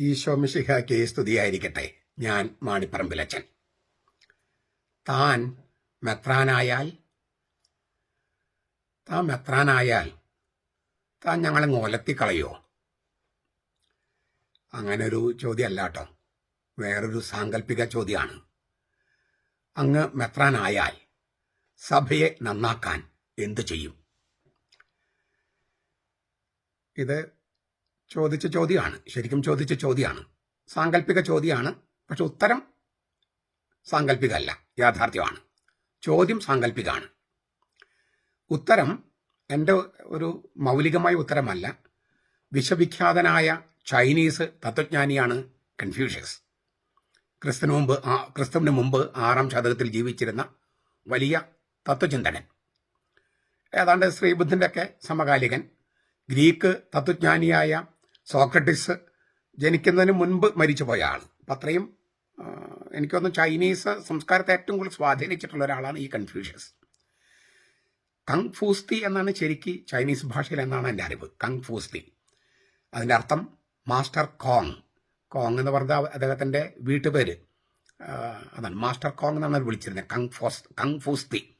ഈശോമിഷിഹയ്ക്ക് സ്തുതിയായിരിക്കട്ടെ. ഞാൻ മാണിപ്പറമ്പിലച്ചൻ. താൻ മെത്രാനായാൽ താൻ മെത്രാനായാൽ താൻ ഞങ്ങളെ ഒലത്തിക്കളയോ? അങ്ങനെ ഒരു ചോദ്യമല്ല കേട്ടോ വേറൊരു സാങ്കല്പിക ചോദ്യമാണ്. അങ്ങ് മെത്രാനായാൽ സഭയെ നന്നാക്കാൻ എന്തു ചെയ്യും? ഇത് ചോദിച്ച ചോദ്യമാണ്. ശരിക്കും ചോദിച്ച ചോദ്യമാണ്. സാങ്കല്പിക ചോദ്യമാണ്. പക്ഷെ ഉത്തരം സാങ്കല്പികമല്ല യാഥാർത്ഥ്യമാണ്. ചോദ്യം സാങ്കല്പികമാണ് ഉത്തരം എന്റെ ഒരു മൗലികമായ ഉത്തരമല്ല. വിശ്വവിഖ്യാതനായ ചൈനീസ് തത്വജ്ഞാനിയാണ് കൺഫ്യൂഷ്യസ്. ക്രിസ്തുവിന് മുമ്പ് ക്രിസ്തുവിന് മുമ്പ് ആറാം ശതകത്തിൽ ജീവിച്ചിരുന്ന വലിയ തത്വചിന്തകൻ. ഏതാണ്ട് ശ്രീബുദ്ധന്റെയൊക്കെ സമകാലികൻ. ഗ്രീക്ക് തത്വജ്ഞാനിയായ സോക്രട്ടിസ് ജനിക്കുന്നതിന് മുൻപ് മരിച്ചുപോയ ആൾ അപ്പം അത്രയും എനിക്കൊന്നും ചൈനീസ് സംസ്കാരത്തെ ഏറ്റവും കൂടുതൽ സ്വാധീനിച്ചിട്ടുള്ള ഒരാളാണ് ഈ കൺഫ്യൂഷ്യസ്. കങ് ഫൂസ്തി എന്നാണ് ശരിക്ക് ചൈനീസ് ഭാഷയിൽ എന്നാണ് എന്റെ അറിവ്. Kong Fuzi. അതിന്റെ അർത്ഥം മാസ്റ്റർ കോങ്. കോങ് എന്ന് പറഞ്ഞ അദ്ദേഹത്തിന്റെ വീട്ടുപേര്. അതാണ് മാസ്റ്റർ കോങ് എന്നാണ് വിളിച്ചിരുന്നത്. കങ് ഫോസ് കങ് ഫൂസ്തി.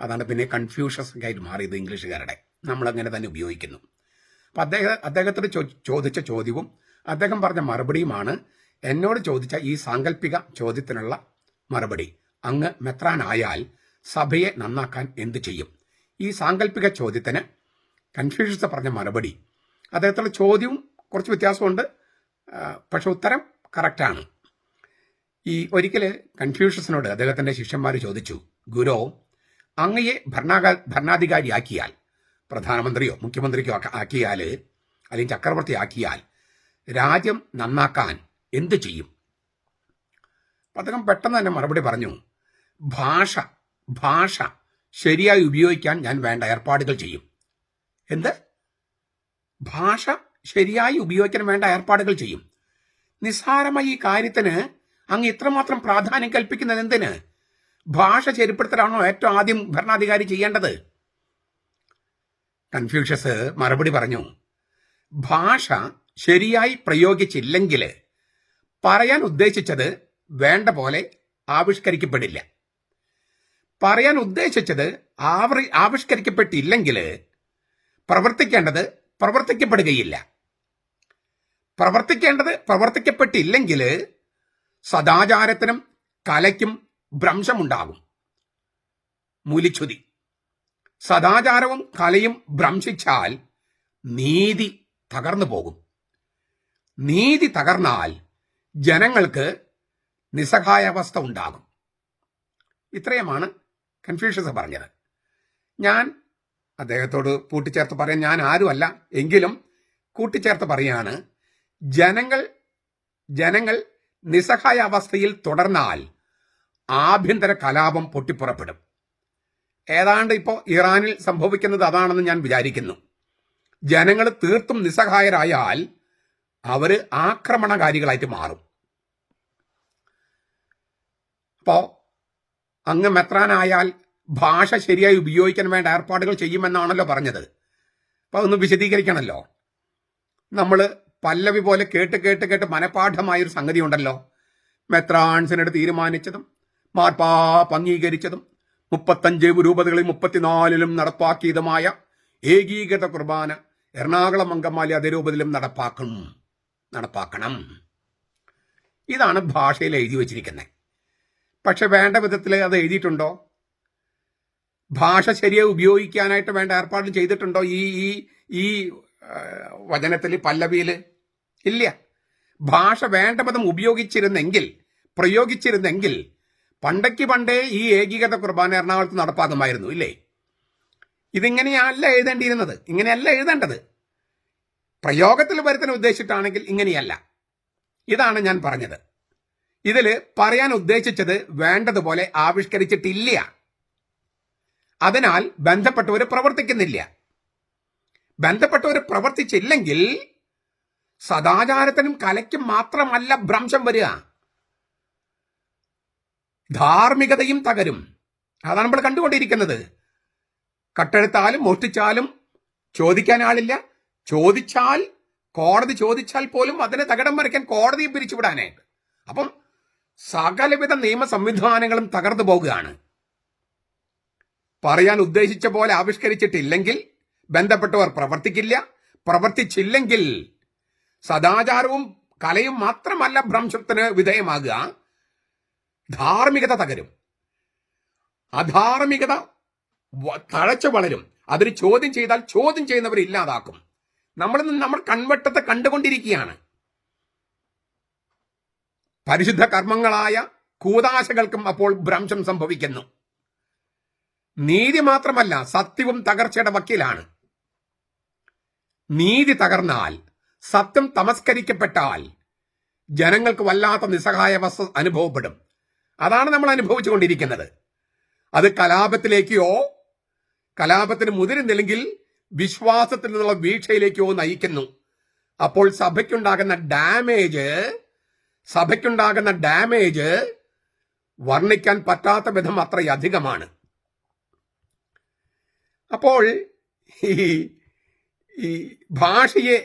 അതാണ് പിന്നെ കൺഫ്യൂഷ്യസ് ആയിട്ട് മാറിയത് ഇംഗ്ലീഷുകാരുടെ. നമ്മളങ്ങനെ തന്നെ ഉപയോഗിക്കുന്നു. അപ്പം അദ്ദേഹം അദ്ദേഹത്തോട് ചോദിച്ച ചോദ്യവും അദ്ദേഹം പറഞ്ഞ മറുപടിയുമാണ് എന്നോട് ചോദിച്ച ഈ സാങ്കല്പിക ചോദ്യത്തിനുള്ള മറുപടി. അങ്ങ് മെത്രാനായാൽ സഭയെ നന്നാക്കാൻ എന്തു ചെയ്യും? ഈ സാങ്കല്പിക ചോദ്യത്തിന് കൺഫ്യൂഷൻസ് പറഞ്ഞ മറുപടി. അദ്ദേഹത്തിലുള്ള ചോദ്യവും കുറച്ച് വ്യത്യാസമുണ്ട്. പക്ഷെ ഉത്തരം കറക്റ്റാണ് ഈ ഒരിക്കൽ കൺഫ്യൂഷൻസിനോട് അദ്ദേഹത്തിന്റെ ശിഷ്യന്മാർ ചോദിച്ചു ഗുരു അങ്ങയെ ഭരണാധികാരിയാക്കിയാൽ പ്രധാനമന്ത്രിയോ മുഖ്യമന്ത്രിക്കോ ആക്കിയാൽ അല്ലെങ്കിൽ ചക്രവർത്തി ആക്കിയാൽ രാജ്യം നന്നാക്കാൻ എന്ത് ചെയ്യും? അദ്ദേഹം പെട്ടെന്ന് തന്നെ മറുപടി പറഞ്ഞു ഭാഷ ഭാഷ ശരിയായി ഉപയോഗിക്കാൻ ഞാൻ വേണ്ട ഏർപ്പാടുകൾ ചെയ്യും. എന്ത്? ഭാഷ ശരിയായി ഉപയോഗിക്കാൻ വേണ്ട ഏർപ്പാടുകൾ ചെയ്യും. നിസ്സാരമായി ഈ കാര്യത്തിന് അങ്ങ് ഇത്രമാത്രം പ്രാധാന്യം കൽപ്പിക്കുന്നത് എന്തിന്? ഭാഷ ശരിപ്പെടുത്തലാണോ ഏറ്റവും ആദ്യം ഭരണാധികാരി ചെയ്യേണ്ടത്? കൺഫ്യൂഷ്യസ് മറുപടി പറഞ്ഞു ഭാഷ ശരിയായി പ്രയോഗിച്ചില്ലെങ്കിൽ പറയാൻ ഉദ്ദേശിച്ചത് വേണ്ട പോലെ ആവിഷ്കരിക്കപ്പെടില്ല. പറയാൻ ഉദ്ദേശിച്ചത് ആവറി ആവിഷ്കരിക്കപ്പെട്ടില്ലെങ്കിൽ പ്രവർത്തിക്കേണ്ടത് പ്രവർത്തിക്കപ്പെടുകയില്ല. പ്രവർത്തിക്കേണ്ടത് പ്രവർത്തിക്കപ്പെട്ടില്ലെങ്കിൽ സദാചാരത്തിനും കലയ്ക്കും ഭ്രംശമുണ്ടാകും. മൂലിച്ഛുതി സദാചാരവും കലയും ഭ്രംശിച്ചാൽ നീതി തകർന്നു പോകും. നീതി തകർന്നാൽ ജനങ്ങൾക്ക് നിസ്സഹായാവസ്ഥ ഉണ്ടാകും. ഇത്രയുമാണ് കൺഫ്യൂഷ്യസ് പറഞ്ഞത്. ഞാൻ അദ്ദേഹത്തോട് കൂട്ടിച്ചേർത്ത് പറയാൻ ഞാൻ ആരുമല്ല. എങ്കിലും കൂട്ടിച്ചേർത്ത് പറയാണ് ജനങ്ങൾ ജനങ്ങൾ നിസ്സഹായാവസ്ഥയിൽ തുടർന്നാൽ ആഭ്യന്തര കലാപം പൊട്ടിപ്പുറപ്പെടും. ഏതാണ്ട് ഇപ്പോൾ ഇറാനിൽ സംഭവിക്കുന്നത് അതാണെന്ന് ഞാൻ വിചാരിക്കുന്നു. ജനങ്ങൾ തീർത്തും നിസ്സഹായരായാൽ അവർ ആക്രമണകാരികളായിട്ട് മാറും. അപ്പോ അങ്ങ് മെത്രാനായാൽ ഭാഷ ശരിയായി ഉപയോഗിക്കാൻ വേണ്ട ഏർപ്പാടുകൾ ചെയ്യുമെന്നാണല്ലോ പറഞ്ഞത്. അപ്പോൾ അതൊന്ന് വിശദീകരിക്കണമല്ലോ നമ്മൾ പല്ലവി പോലെ കേട്ട് കേട്ട് കേട്ട് മനപാഠമായൊരു സംഗതി ഉണ്ടല്ലോ മെത്രാൻസിനോട് തീരുമാനിച്ചതും മാർപ്പാപ്പ് അംഗീകരിച്ചതും മുപ്പത്തഞ്ച് രൂപതകളിൽ മുപ്പത്തിനാലിലും നടപ്പാക്കിയതുമായ ഏകീകൃത കുർബാന എറണാകുളം അങ്കമാലി അതിരൂപതയിലും നടപ്പാക്കും നടപ്പാക്കണം. ഇതാണ് ഭാഷയിൽ എഴുതി വച്ചിരിക്കുന്നത് പക്ഷെ വേണ്ട വിധത്തിൽ അത് എഴുതിയിട്ടുണ്ടോ? ഭാഷ ശരിയായി ഉപയോഗിക്കാനായിട്ട് വേണ്ട ഏർപ്പാടും ചെയ്തിട്ടുണ്ടോ ഈ ഈ ഈ വചനത്തിൽ പല്ലവിയിൽ? ഇല്ല. ഭാഷ വേണ്ട പദം ഉപയോഗിച്ചിരുന്നെങ്കിൽ പ്രയോഗിച്ചിരുന്നെങ്കിൽ പണ്ടയ്ക്ക് പണ്ടേ ഈ ഏകീകൃത കുർബാന എറണാകുളത്ത് നടപ്പാക്കുമായിരുന്നു ഇല്ലേ? ഇതിങ്ങനെയല്ല എഴുതേണ്ടിയിരുന്നത് ഇങ്ങനെയല്ല എഴുതേണ്ടത്. പ്രയോഗത്തിൽ വരുത്താൻ ഉദ്ദേശിച്ചിട്ടാണെങ്കിൽ ഇങ്ങനെയല്ല. ഇതാണ് ഞാൻ പറഞ്ഞത്. ഇതിൽ പറയാൻ ഉദ്ദേശിച്ചത് വേണ്ടതുപോലെ ആവിഷ്കരിച്ചിട്ടില്ല. അതിനാൽ ബന്ധപ്പെട്ടവർ പ്രവർത്തിക്കുന്നില്ല. ബന്ധപ്പെട്ടവർ പ്രവർത്തിച്ചില്ലെങ്കിൽ സദാചാരത്തിനും കലയ്ക്കും മാത്രമല്ല ഭ്രംശം വരിക. ധാർമ്മികതയും തകരും. അതാണ് നമ്മൾ കണ്ടുകൊണ്ടിരിക്കുന്നത്. കട്ടെടുത്താലും മോഷ്ടിച്ചാലും ചോദിക്കാൻ ആളില്ല. ചോദിച്ചാൽ കോടതി ചോദിച്ചാൽ പോലും അതിനെ തകടം മറിക്കാൻ കോടതിയും പിരിച്ചുവിടാനായിട്ട് അപ്പം സകലവിധ നിയമ സംവിധാനങ്ങളും തകർന്നു പോകുകയാണ് പറയാൻ ഉദ്ദേശിച്ച പോലെ ആവിഷ്കരിച്ചിട്ടില്ലെങ്കിൽ ബന്ധപ്പെട്ടവർ പ്രവർത്തിക്കില്ല. പ്രവർത്തിച്ചില്ലെങ്കിൽ സദാചാരവും കലയും മാത്രമല്ല ഭ്രംശത്തിന് വിധേയമാകുക. ധാർമ്മികത തകരും. അധാർമികത തഴച്ച വളരും. അതൊരു ചോദ്യം ചെയ്താൽ ചോദ്യം ചെയ്യുന്നവരെ ഇല്ലാതാക്കും. നമ്മൾ നമ്മൾ കൺവെട്ടത്തെ കണ്ടുകൊണ്ടിരിക്കുകയാണ്. പരിശുദ്ധ കർമ്മങ്ങളായ കൂതാശകൾക്കും അപ്പോൾ ഭ്രംശം സംഭവിക്കുന്നു. നീതി മാത്രമല്ല സത്യവും തകർച്ചയുടെ വക്കീലാണ്. നീതി തകർന്നാൽ സത്യം തമസ്കരിക്കപ്പെട്ടാൽ ജനങ്ങൾക്ക് വല്ലാത്ത നിസ്സഹായാവസ്ഥ അനുഭവപ്പെടും. അതാണ് നമ്മൾ അനുഭവിച്ചുകൊണ്ടിരിക്കുന്നത് അത് കലാപത്തിലേക്കോ കലാപത്തിന് മുതിരുന്നില്ലെങ്കിൽ വിശ്വാസത്തിൽ നിന്നുള്ള വീഴ്ചയിലേക്കോ നയിക്കുന്നു. അപ്പോൾ സഭയ്ക്കുണ്ടാകുന്ന ഡാമേജ് സഭയ്ക്കുണ്ടാകുന്ന ഡാമേജ് വർണിക്കാൻ പറ്റാത്ത വിധം അത്രയധികമാണ് അപ്പോൾ ഈ ഈ ഭാഷയെ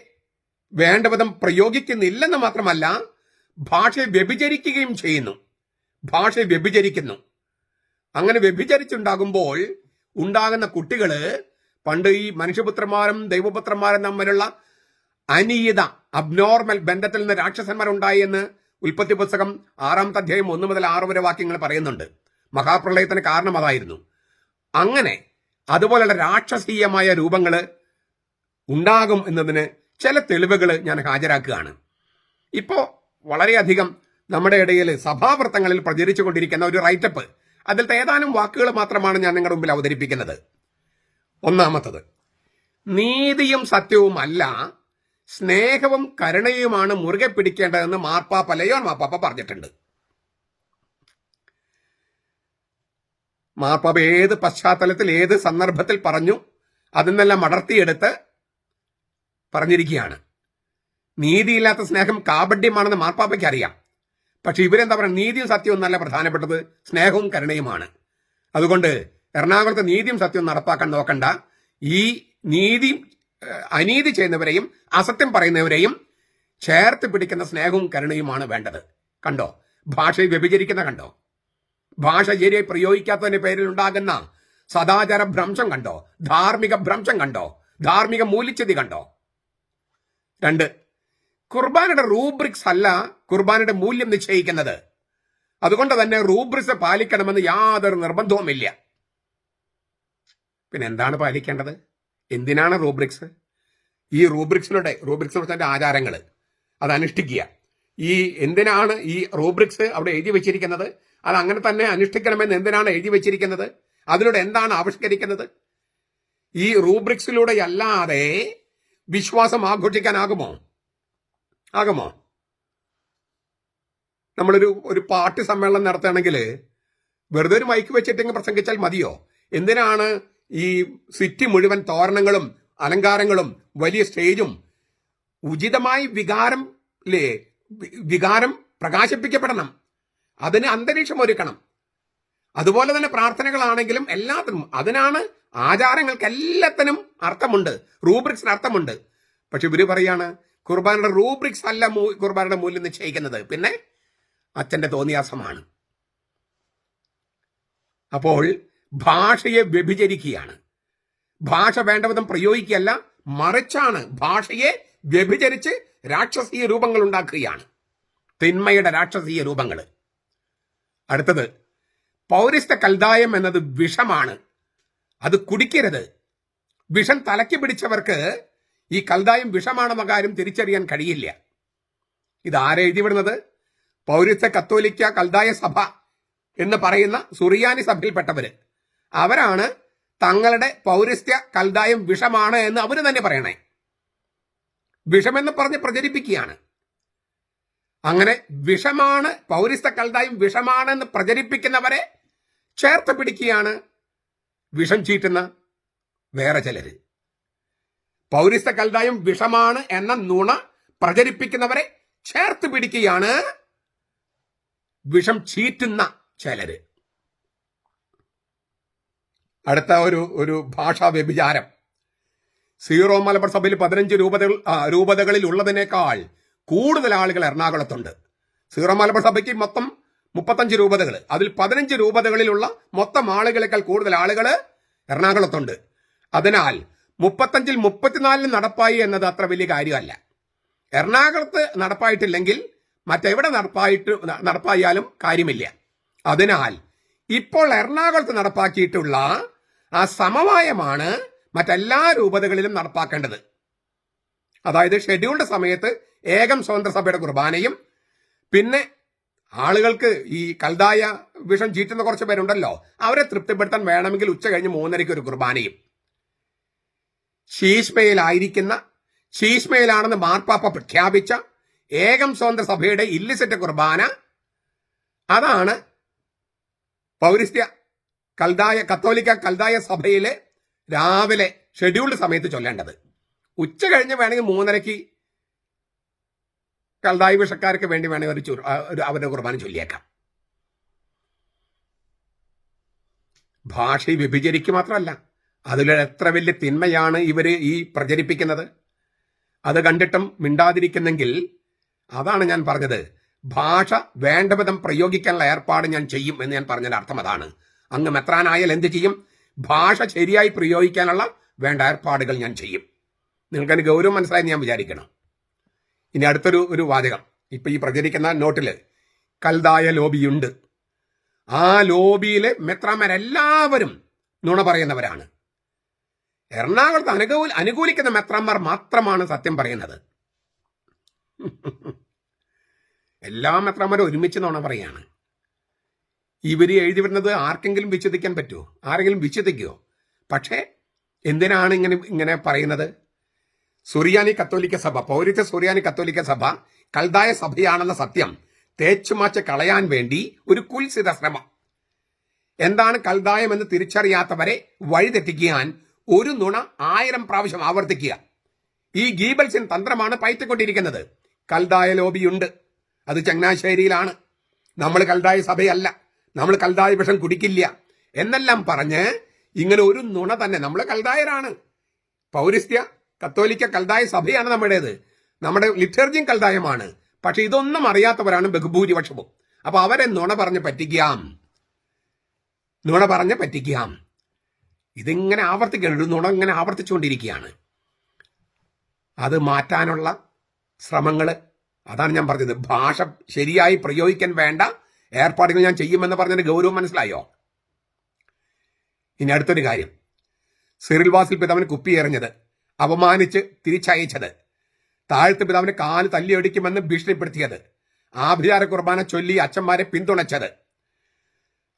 വേണ്ട വിധം പ്രയോഗിക്കുന്നില്ലെന്ന് മാത്രമല്ല ഭാഷയെ വ്യഭിചരിക്കുകയും ചെയ്യുന്നു. ഭാഷയെ വ്യഭിചരിക്കുന്നു. അങ്ങനെ വ്യഭിചരിച്ചുണ്ടാകുമ്പോൾ ഉണ്ടാകുന്ന കുട്ടികൾ പണ്ട് ഈ മനുഷ്യപുത്രന്മാരും ദൈവപുത്രന്മാരും തമ്മിലുള്ള അനിയത അബ്നോർമൽ ബന്ധത്തിൽ നിന്ന് രാക്ഷസന്മാരുണ്ടായി എന്ന് ഉൽപ്പത്തി പുസ്തകം ആറാമത്തെ അധ്യായം ഒന്ന് മുതൽ ആറ് വരെ വാക്യങ്ങൾ പറയുന്നുണ്ട്. മഹാപ്രളയത്തിന് കാരണം അതായിരുന്നു. അങ്ങനെ അതുപോലെയുള്ള രാക്ഷസീയമായ രൂപങ്ങൾ ഉണ്ടാകും എന്നതിന് ചില തെളിവുകൾ ഞാൻ ഹാജരാക്കുകയാണ്. ഇപ്പോൾ വളരെയധികം നമ്മുടെ ഇടയിൽ സഭാവൃത്തങ്ങളിൽ പ്രചരിച്ചുകൊണ്ടിരിക്കുന്ന ഒരു റൈറ്റപ്പ് അതിലത്തെ ഏതാനും വാക്കുകൾ മാത്രമാണ് ഞാൻ നിങ്ങളുടെ മുമ്പിൽ അവതരിപ്പിക്കുന്നത്. ഒന്നാമത്തത് നീതിയും സത്യവും അല്ല സ്നേഹവും കരുണയുമാണ് മുറുകെ പിടിക്കേണ്ടതെന്ന് മാർപ്പാപ്പ ലയോൺ മാർപ്പാപ്പ പറഞ്ഞിട്ടുണ്ട്. മാർപ്പാപ്പ ഏത് പശ്ചാത്തലത്തിൽ ഏത് സന്ദർഭത്തിൽ പറഞ്ഞു അതിനെല്ലാം അടർത്തിയെടുത്ത് പറഞ്ഞിരിക്കുകയാണ്. നീതിയില്ലാത്ത സ്നേഹം കാപഡ്യമാണെന്ന് മാർപ്പാപ്പയ്ക്ക് അറിയാം. പക്ഷെ ഇവരെന്താ പറയുക? നീതിയും സത്യവും നല്ല പ്രധാനപ്പെട്ടത് സ്നേഹവും കരുണയുമാണ്. അതുകൊണ്ട് എറണാകുളത്ത് നീതിയും സത്യവും നടപ്പാക്കാൻ നോക്കണ്ട. ഈ നീതി അനീതി ചെയ്യുന്നവരെയും അസത്യം പറയുന്നവരെയും ചേർത്ത് പിടിക്കുന്ന സ്നേഹവും കരുണയുമാണ് വേണ്ടത്. കണ്ടോ? ഭാഷയെ വ്യഭിചരിക്കുന്ന കണ്ടോ? ഭാഷ ശരിയായി പ്രയോഗിക്കാത്തതിന്റെ പേരിൽ ഉണ്ടാകുന്ന സദാചാര ഭ്രംശം കണ്ടോ? ധാർമ്മിക ഭ്രംശം കണ്ടോ? ധാർമ്മിക മൂല്യച്യുതി കണ്ടോ? രണ്ട് കുർബാനയുടെ റൂബ്രിക്സ് അല്ല കുർബാനയുടെ മൂല്യം നിശ്ചയിക്കുന്നത്. അതുകൊണ്ട് തന്നെ റൂബ്രിക്സ് പാലിക്കണമെന്ന് യാതൊരു നിർബന്ധവുമില്ല. പിന്നെ എന്താണ് പാലിക്കേണ്ടത്? എന്തിനാണ് റൂബ്രിക്സ് ഈ റൂബ്രിക്സിലൂടെ റൂബ്രിക്സ് എന്ന് വെച്ചാൽ ആചാരങ്ങൾ അത് അനുഷ്ഠിക്കുക. ഈ എന്തിനാണ് ഈ റൂബ്രിക്സ് അവിടെ എഴുതി വെച്ചിരിക്കുന്നത്? അത് അങ്ങനെ തന്നെ അനുഷ്ഠിക്കണമെന്ന് എന്തിനാണ് എഴുതി വെച്ചിരിക്കുന്നത്? അതിലൂടെ എന്താണ് ആവിഷ്കരിക്കുന്നത്? ഈ റൂബ്രിക്സിലൂടെ അല്ലാതെ വിശ്വാസം ആഘോഷിക്കാനാകുമോ? ആകുമോ? നമ്മളൊരു ഒരു പാർട്ടി സമ്മേളനം നടത്തുകയാണെങ്കിൽ വെറുതെ ഒരു മൈക്ക് വെച്ചിട്ടെങ്കിൽ പ്രസംഗിച്ചാൽ മതിയോ? എന്തിനാണ് ഈ സിറ്റി മുഴുവൻ തോരണങ്ങളും അലങ്കാരങ്ങളും വലിയ സ്റ്റേജും ഉചിതമായി വികാരം ലേ വികാരം പ്രകാശിപ്പിക്കപ്പെടണം. അതിന് അന്തരീക്ഷം ഒരുക്കണം. അതുപോലെ തന്നെ പ്രാർത്ഥനകളാണെങ്കിലും എല്ലാത്തിനും അതിനാണ് ആചാരങ്ങൾക്ക് എല്ലാത്തിനും അർത്ഥമുണ്ട്. റൂബ്രിക്സിന് അർത്ഥമുണ്ട്. പക്ഷെ ഇവർ പറയാണ് കുർബാനയുടെ റൂബ്രിക്സ് അല്ല കുർബാനയുടെ മൂല്യം നിശ്ചയിക്കുന്നത്. പിന്നെ അച്ഛന്റെ തോന്നിയാസമാണ്. അപ്പോൾ ഭാഷയെ വ്യഭിചരിക്കുകയാണ്. ഭാഷ വേണ്ടവിധം പ്രയോഗിക്കുകയല്ല മറിച്ചാണ് ഭാഷയെ വ്യഭിചരിച്ച് രാക്ഷസീയ രൂപങ്ങൾ ഉണ്ടാക്കുകയാണ്. തിന്മയുടെ രാക്ഷസീയ രൂപങ്ങൾ. അടുത്തത് പൗരസ്ത കൽദായം എന്നത് വിഷമാണ്. അത് കുടിക്കരുത്. വിഷം തലയ്ക്ക് പിടിച്ചവർക്ക് ഈ കൽദായം വിഷമാണെന്ന കാര്യം തിരിച്ചറിയാൻ കഴിയില്ല. ഇത് ആരെഴുതിവിടുന്നത് പൗരസ്ത്യ കത്തോലിക്ക കൽദായ സഭ എന്ന് പറയുന്ന സുറിയാനി സഭയിൽപ്പെട്ടവര്. അവരാണ് തങ്ങളുടെ പൗരസ്ത്യ കൽദായം വിഷമാണ് എന്ന് അവർ തന്നെ പറയണേ. വിഷമെന്ന് പറഞ്ഞ് പ്രചരിപ്പിക്കുകയാണ്. അങ്ങനെ വിഷമാണ് പൗരസ്ത്യ കൽദായം വിഷമാണെന്ന് പ്രചരിപ്പിക്കുന്നവരെ ചേർത്ത് പിടിക്കുകയാണ് വിഷം ചീറ്റുന്ന വേറെ ചിലര്. പൗരസ്ത്യ കൽദായം വിഷമാണ് എന്ന നുണ പ്രചരിപ്പിക്കുന്നവരെ ചേർത്ത് പിടിക്കുകയാണ് വിഷം ചീറ്റുന്ന ചിലര്. അടുത്ത ഒരു ഒരു ഭാഷാ വ്യഭിചാരം. സീറോ മലബാർ സഭയിൽ പതിനഞ്ച് രൂപതകൾ രൂപതകളിൽ ഉള്ളതിനേക്കാൾ കൂടുതൽ ആളുകൾ എറണാകുളത്തുണ്ട്. സീറോ മലബാർ സഭയ്ക്ക് മൊത്തം മുപ്പത്തഞ്ച് രൂപതകൾ അതിൽ പതിനഞ്ച് രൂപതകളിലുള്ള മൊത്തം ആളുകളെക്കാൾ കൂടുതൽ ആളുകൾ എറണാകുളത്തുണ്ട്. അതിനാൽ മുപ്പത്തഞ്ചിൽ മുപ്പത്തിനാലിന് നടപ്പായി എന്നത് അത്ര വലിയ കാര്യമല്ല. എറണാകുളത്ത് നടപ്പായിട്ടില്ലെങ്കിൽ മറ്റെവിടെ നടപ്പായിട്ട് നടപ്പായാലും കാര്യമില്ല. അതിനാൽ ഇപ്പോൾ എറണാകുളത്ത് നടപ്പാക്കിയിട്ടുള്ള ആ സമവായമാണ് മറ്റെല്ലാ രൂപതകളിലും നടപ്പാക്കേണ്ടത്. അതായത് ഷെഡ്യൂൾഡ് സമയത്ത് ഏകം സ്വതന്ത്ര സഭയുടെ കുർബാനയും പിന്നെ ആളുകൾക്ക് ഈ കൽതായ വിഷം ചീറ്റുന്ന കുറച്ച് പേരുണ്ടല്ലോ അവരെ തൃപ്തിപ്പെടുത്താൻ വേണമെങ്കിൽ ഉച്ച കഴിഞ്ഞ് മൂന്നരയ്ക്ക് ഒരു കുർബാനയും. ശീഷ്മയിലായിരിക്കുന്ന ശീഷ്മയിലാണെന്ന് മാർപ്പാപ്പ പ്രഖ്യാപിച്ച ഏകം സ്വതന്ത്ര സഭയുടെ ഇല്ലിസറ്റ കുർബാന. അതാണ് പൗരസ്ത്യ കൽതായ കത്തോലിക്ക കൽതായ സഭയിലെ രാവിലെ ഷെഡ്യൂൾഡ് സമയത്ത് ചൊല്ലേണ്ടത്. ഉച്ച കഴിഞ്ഞ് വേണമെങ്കിൽ മൂന്നരയ്ക്ക് കൽതായ വിഷക്കാർക്ക് വേണ്ടി വേണമെങ്കിൽ ഒരു അവരുടെ കുർബാന ചൊല്ലിയേക്കാം. ഭാഷ വിഭജിക്കുക മാത്രമല്ല അതിൽ എത്ര വലിയ തിന്മയാണ് ഇവർ ഈ പ്രചരിപ്പിക്കുന്നത്? അത് കണ്ടിട്ടും മിണ്ടാതിരിക്കുന്നെങ്കിൽ അതാണ് ഞാൻ പറഞ്ഞത്. ഭാഷ വേണ്ടവിധം പ്രയോഗിക്കാനുള്ള ഏർപ്പാട് ഞാൻ ചെയ്യും എന്ന് ഞാൻ പറഞ്ഞതിന്റെ അർത്ഥം അതാണ്. അങ്ങ് മെത്രാനായാൽ എന്ത് ചെയ്യും? ഭാഷ ശരിയായി പ്രയോഗിക്കാനുള്ള വേണ്ട ഏർപ്പാടുകൾ ഞാൻ ചെയ്യും. നിങ്ങൾക്കതിന് ഗൗരവം മനസ്സിലായി ഞാൻ വിചാരിക്കണം. ഇനി അടുത്തൊരു ഒരു വാചകം. ഇപ്പൊ ഈ പ്രചരിക്കുന്ന നോട്ടിൽ കൽതായ ലോബിയുണ്ട്. ആ ലോബിയിലെ മെത്രാമാരെല്ലാവരും നുണ പറയുന്നവരാണ്. എറണാകുളത്ത് അനുകൂല അനുകൂലിക്കുന്ന മെത്രാന്മാർ മാത്രമാണ് സത്യം പറയുന്നത്. എല്ലാ മെത്രാന്മാരും ഒരുമിച്ച് നോണ പറയാണ്. ഇവർ എഴുതി വരുന്നത് ആർക്കെങ്കിലും വിച്ഛേദിക്കാൻ പറ്റുമോ? ആരെങ്കിലും വിച്ഛേദിക്കുമോ പക്ഷേ എന്തിനാണ് ഇങ്ങനെ ഇങ്ങനെ പറയുന്നത്? സുറിയാനി കത്തോലിക്ക സഭ പൗരത്യ സുറിയാനി കത്തോലിക്ക സഭ കൽതായ സഭയാണെന്ന സത്യം തേച്ചുമാച്ച് കളയാൻ വേണ്ടി ഒരു കുൽസിത ശ്രമം. എന്താണ് കൽതായം എന്ന് തിരിച്ചറിയാത്തവരെ വഴിതെറ്റിക്കാൻ ഒരു നുണ ആയിരം പ്രാവശ്യം ആവർത്തിക്കുക. ഈ ഗീബൽസിൻ തന്ത്രമാണ് പയറ്റിക്കൊണ്ടിരിക്കുന്നത്. കൽതായ ലോബിയുണ്ട്. അത് ചങ്ങനാശ്ശേരിയിലാണ്. നമ്മൾ കൽതായ സഭയല്ല. നമ്മൾ കൽതായ വിഷം കുടിക്കില്ല. എന്നെല്ലാം പറഞ്ഞ് ഇങ്ങനെ ഒരു നുണ തന്നെ നമ്മൾ കൽതായരാണ്. പൗരസ്ത്യ കത്തോലിക്ക കൽതായ സഭയാണ് നമ്മുടേത്. നമ്മുടെ ലിറ്റർജിയും കൽതായമാണ്. പക്ഷെ ഇതൊന്നും അറിയാത്തവരാണ് ബഹുഭൂരിപക്ഷവും. അപ്പൊ അവരെ നുണ പറഞ്ഞ് പറ്റിക്കാം. നുണ പറഞ്ഞ് പറ്റിക്കാം. ഇതിങ്ങനെ ആവർത്തിക്കണം ഒരു നുണ ഇങ്ങനെ ആവർത്തിച്ചുകൊണ്ടിരിക്കുകയാണ്. അത് മാറ്റാനുള്ള ശ്രമങ്ങൾ അതാണ് ഞാൻ പറഞ്ഞത്. ഭാഷ ശരിയായി പ്രയോഗിക്കാൻ വേണ്ട ഏർപ്പാടുകൾ ഞാൻ ചെയ്യുമെന്ന് പറഞ്ഞതിന്റെ ഗൗരവം മനസ്സിലായോ? ഇനി അടുത്തൊരു കാര്യം. സിറിൽ വാസിൽ പിതാവിന് കുപ്പി എറിഞ്ഞത് അപമാനിച്ച് തിരിച്ചയച്ചത് താഴ്ത്ത് പിതാവിന് കാൽ തല്ലിയൊടിക്കുമെന്ന് ഭീഷണിപ്പെടുത്തിയത് ആഭിചാര കുർബാന ചൊല്ലി അച്ഛന്മാരെ പിന്തുണച്ചത്.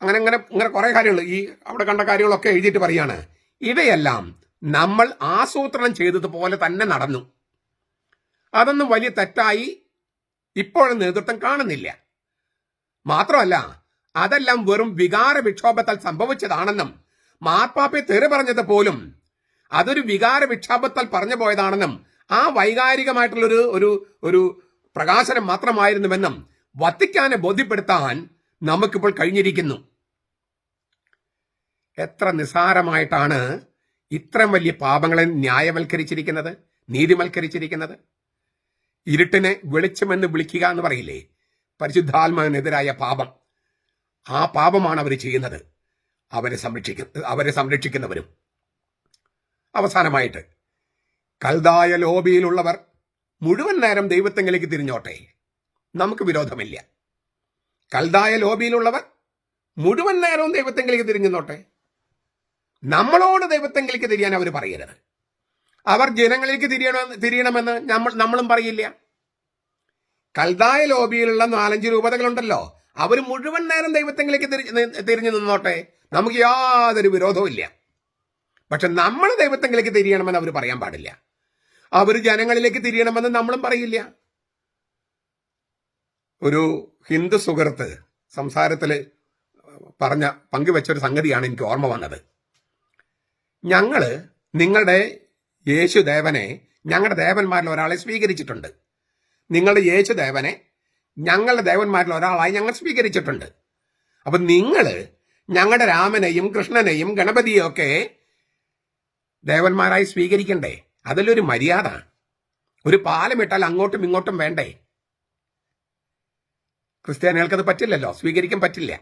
അങ്ങനെ അങ്ങനെ ഇങ്ങനെ കുറേ കാര്യങ്ങൾ ഈ അവിടെ കണ്ട കാര്യങ്ങളൊക്കെ എഴുതിയിട്ട് പറയാണ്. ഇവയെല്ലാം നമ്മൾ ആസൂത്രണം ചെയ്തതുപോലെ തന്നെ നടന്നു. അതൊന്നും വലിയ തെറ്റായി ഇപ്പോഴും നേതൃത്വം കാണുന്നില്ല. മാത്രമല്ല അതെല്ലാം വെറും വികാര വിക്ഷോഭത്താൽ സംഭവിച്ചതാണെന്നും മാർപ്പാപ്പയെ തെറി പറഞ്ഞത് പോലും അതൊരു വികാര വിക്ഷോഭത്താൽ പറഞ്ഞു പോയതാണെന്നും ആ വൈകാരികമായിട്ടുള്ളൊരു ഒരു ഒരു പ്രകാശനം മാത്രമായിരുന്നുവെന്നും വത്തിക്കാനെ ബോധ്യപ്പെടുത്താൻ നമുക്കിപ്പോൾ കഴിഞ്ഞിരിക്കുന്നു. എത്ര നിസാരമായിട്ടാണ് ഇത്രയും വലിയ പാപങ്ങളെ ന്യായവൽക്കരിച്ചിരിക്കുന്നത് നീതിവൽക്കരിച്ചിരിക്കുന്നത് ഇരുട്ടിനെ വെളിച്ചമെന്ന് വിളിക്കുക എന്ന് പറയില്ലേ? പരിശുദ്ധാത്മാവിനെതിരായ പാപം. ആ പാപമാണ് അവർ ചെയ്യുന്നത്. അവരെ സംരക്ഷിക്കുന്ന അവരെ സംരക്ഷിക്കുന്നവരും. അവസാനമായിട്ട് കൽതായ ലോബിയിലുള്ളവർ മുഴുവൻ നേരം ദൈവത്തെങ്കിലേക്ക് തിരിഞ്ഞോട്ടെ. നമുക്ക് വിരോധമില്ല. കൽതായ ലോബിയിലുള്ളവർ മുഴുവൻ നേരവും ദൈവത്തെങ്കിലേക്ക് തിരിഞ്ഞോട്ടെ നമ്മളോട് ദൈവത്തെങ്കിലേക്ക് തിരിയാൻ അവർ പറയരുത്. അവർ ജനങ്ങളിലേക്ക് തിരിയണം തിരിയണമെന്ന് നമ്മൾ നമ്മളും പറയില്ല. കൽതായ ലോബിയിലുള്ള നാലഞ്ച് രൂപതകളുണ്ടല്ലോ. അവർ മുഴുവൻ നേരം ദൈവത്തെങ്കിലേക്ക് തിരി- തിരിഞ്ഞു നിന്നോട്ടെ. നമുക്ക് യാതൊരു വിരോധവും ഇല്ല. പക്ഷെ നമ്മൾ ദൈവത്തെങ്കിലേക്ക് തിരിയണമെന്ന് അവർ പറയാൻ പാടില്ല. അവർ ജനങ്ങളിലേക്ക് തിരിയണമെന്ന് നമ്മളും പറയില്ല. ഒരു ഹിന്ദു സുഹൃത്ത് സംസാരത്തിൽ പറഞ്ഞ പങ്കുവെച്ചൊരു സംഗതിയാണ് എനിക്ക് ഓർമ്മ വന്നത്. ഞങ്ങൾ നിങ്ങളുടെ യേശുദേവനെ ഞങ്ങളുടെ ദേവന്മാരിൽ ഒരാളെ സ്വീകരിച്ചിട്ടുണ്ട്. നിങ്ങളുടെ യേശുദേവനെ ഞങ്ങളുടെ ദേവന്മാരിൽ ഒരാളായി ഞങ്ങൾ സ്വീകരിച്ചിട്ടുണ്ട്. അപ്പൊ നിങ്ങൾ ഞങ്ങളുടെ രാമനെയും കൃഷ്ണനെയും ഗണപതിയും ഒക്കെ ദേവന്മാരായി സ്വീകരിക്കണ്ടേ? അതിലൊരു മര്യാദ. ഒരു പാലമിട്ടാൽ അങ്ങോട്ടും ഇങ്ങോട്ടും വേണ്ടേ? ക്രിസ്ത്യാനികൾക്കത് പറ്റില്ലല്ലോ സ്വീകരിക്കാൻ പറ്റില്ല.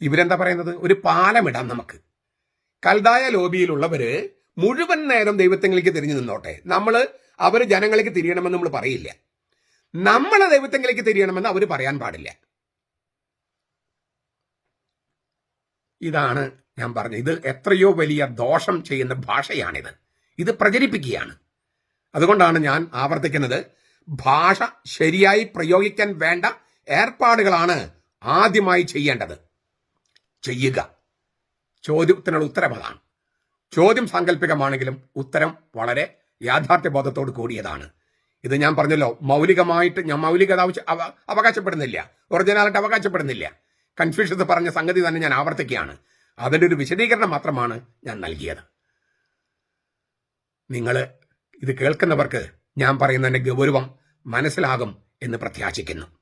ഇവരെന്താ പറയുന്നത്? ഒരു പാലമിടാം നമുക്ക്. കൽതായ ലോബിയിലുള്ളവര് മുഴുവൻ നേരം ദൈവത്തെങ്കിലേക്ക് തിരിഞ്ഞു നിന്നോട്ടെ. നമ്മൾ അവർ ജനങ്ങളിലേക്ക് തിരിയണമെന്ന് നമ്മൾ പറയില്ല. നമ്മൾ ദൈവത്തെങ്കിലേക്ക് തിരിയണമെന്ന് അവർ പറയാൻ പാടില്ല. ഇതാണ് ഞാൻ പറഞ്ഞത്. ഇത് എത്രയോ വലിയ ദോഷം ചെയ്യുന്ന ഭാഷയാണിത്. ഇത് പ്രചരിപ്പിക്കുകയാണ്. അതുകൊണ്ടാണ് ഞാൻ ആവർത്തിക്കുന്നത് ഭാഷ ശരിയായി പ്രയോഗിക്കാൻ വേണ്ട ഏർപ്പാടുകളാണ് ആദ്യമായി ചെയ്യേണ്ടത്. ചെയ്യുക. ചോദ്യത്തിനുള്ള ഉത്തരം അതാണ്. ചോദ്യം സാങ്കല്പികമാണെങ്കിലും ഉത്തരം വളരെ യാഥാർത്ഥ്യബോധത്തോട് കൂടിയതാണ്. ഇത് ഞാൻ പറഞ്ഞല്ലോ മൗലികമായിട്ട് ഞാൻ മൗലികത അവകാശപ്പെടുന്നില്ല. ഒറിജിനാലിറ്റി അവകാശപ്പെടുന്നില്ല. കൺഫ്യൂഷൻസ് പറഞ്ഞ സംഗതി തന്നെ ഞാൻ ആവർത്തിക്കുകയാണ്. അതിന്റെ ഒരു വിശദീകരണം മാത്രമാണ് ഞാൻ നൽകിയത്. നിങ്ങൾ ഇത് കേൾക്കുന്നവർക്ക് ഞാൻ പറയുന്നതിന്റെ ഗൗരവം മനസ്സിലാകും എന്ന് പ്രത്യാശിക്കുന്നു.